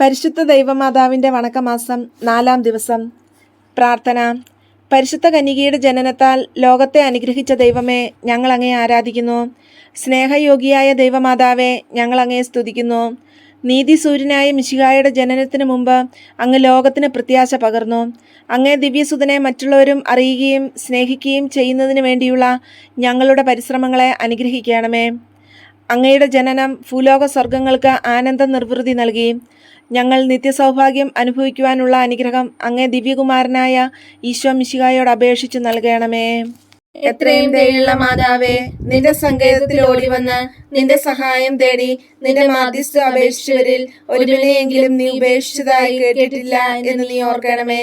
പരിശുദ്ധ ദൈവമാതാവിന്റെ വണക്കമാസം നാലാം ദിവസം. പ്രാർത്ഥന. പരിശുദ്ധ കന്യകയുടെ ജനനത്താൽ ലോകത്തെ അനുഗ്രഹിച്ച ദൈവമേ ഞങ്ങൾ അങ്ങേ ആരാധിക്കുന്നു. സ്നേഹയോഗിയായ ദൈവമാതാവെ ഞങ്ങൾ അങ്ങേ സ്തുതിക്കുന്നു. നീതിസൂര്യനായ മിശിഹായുടെ ജനനത്തിന് മുമ്പ് അങ്ങ് ലോകത്തിന് പ്രത്യാശ പകർന്നു. അങ്ങേ ദിവ്യസുതനെ മറ്റുള്ളവരും അറിയുകയും സ്നേഹിക്കുകയും ചെയ്യുന്നതിന് വേണ്ടിയുള്ള ഞങ്ങളുടെ പരിശ്രമങ്ങളെ അനുഗ്രഹിക്കണമേ. അങ്ങയുടെ ജനനം ഭൂലോക സ്വർഗങ്ങൾക്ക് ആനന്ദ നിർവൃതി നൽകി ഞങ്ങൾ നിത്യസൗഭാഗ്യം അനുഭവിക്കുവാനുള്ള അനുഗ്രഹം അങ്ങേ ദിവ്യകുമാരനായ ഈശോ മിശികായോട് അപേക്ഷിച്ചു നൽകണമേ. എത്രയും ദയുള്ള മാതാവേ നിന്റെ സങ്കേതത്തിൽ ഓടി വന്ന് നിന്റെ സഹായം തേടി നിന്റെ മാധ്യസ്ഥ അപേക്ഷിച്ചവരിൽ ഒരുവിനെയെങ്കിലും നീ ഉപേക്ഷിച്ചതായി കേട്ടിട്ടില്ല എന്ന് നീ ഓർക്കണമേ.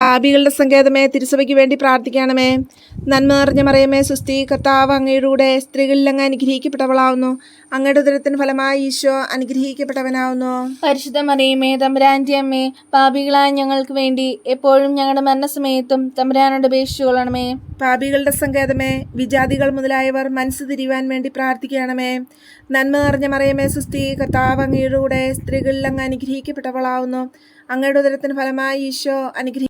പാപികളുടെ സങ്കേതമേ തിരുസഭയ്ക്ക് വേണ്ടി പ്രാർത്ഥിക്കണമേ. നന്മ നിറഞ്ഞ മറിയമേ സുസ്ഥി കർത്താവ് അങ്ങയുടെ സ്ത്രീകളിൽ അങ്ങ് അനുഗ്രഹിക്കപ്പെട്ടവളാവുന്നു. അങ്ങയുടെ ഉദരത്തിന് ഫലമായി ഈശോ അനുഗ്രഹിക്കപ്പെട്ടവനാവുന്നു. പരിശുദ്ധ മറിയമേ തമ്പുരാന്റെ അമ്മേ പാപികളായ ഞങ്ങൾക്ക് വേണ്ടി എപ്പോഴും ഞങ്ങളുടെ മരണസമയത്തും തമ്പുരാനോട് അപേക്ഷിച്ചുകൊള്ളണമേ പാപികളുടെ സങ്കേതമേ വിജാതികൾ മുതലായവർ മനസ്സ് തിരിയുവാൻ വേണ്ടി പ്രാർത്ഥിക്കണമേ. നന്മ നിറഞ്ഞ മറിയമേ സുസ്ഥി കർത്താവ് അങ്ങയുടെ സ്ത്രീകളിൽ അങ്ങ് അനുഗ്രഹിക്കപ്പെട്ടവളാവുന്നു. അങ്ങയുടെ ഉദരത്തിന് ഫലമായി ഈശോ അനുഗ്രഹിക്കവനാവുന്നു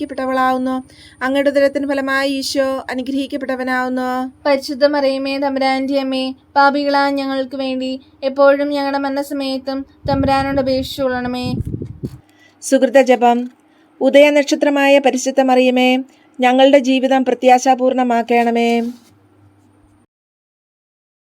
അനുഗ്രഹിക്കപ്പെട്ടവളാവുന്നു. അങ്ങയുടെ ഉദരത്തിന് ഫലമായി ഈശോ അനുഗ്രഹിക്കപ്പെട്ടവനാവുന്നു. പരിശുദ്ധ മറിയമേ തമ്പുരാന്റെ അമ്മേ പാപികളാ ഞങ്ങൾക്ക് വേണ്ടി എപ്പോഴും ഞങ്ങളുടെ മരണസമയത്തും തമ്പുരാനോട് അപേക്ഷിച്ചുകൊള്ളണമേ സുഹൃത ജപം. ഉദയനക്ഷത്രമായ പരിശുദ്ധ മറിയമേ ഞങ്ങളുടെ ജീവിതം പ്രത്യാശാപൂർണമാക്കണമേ.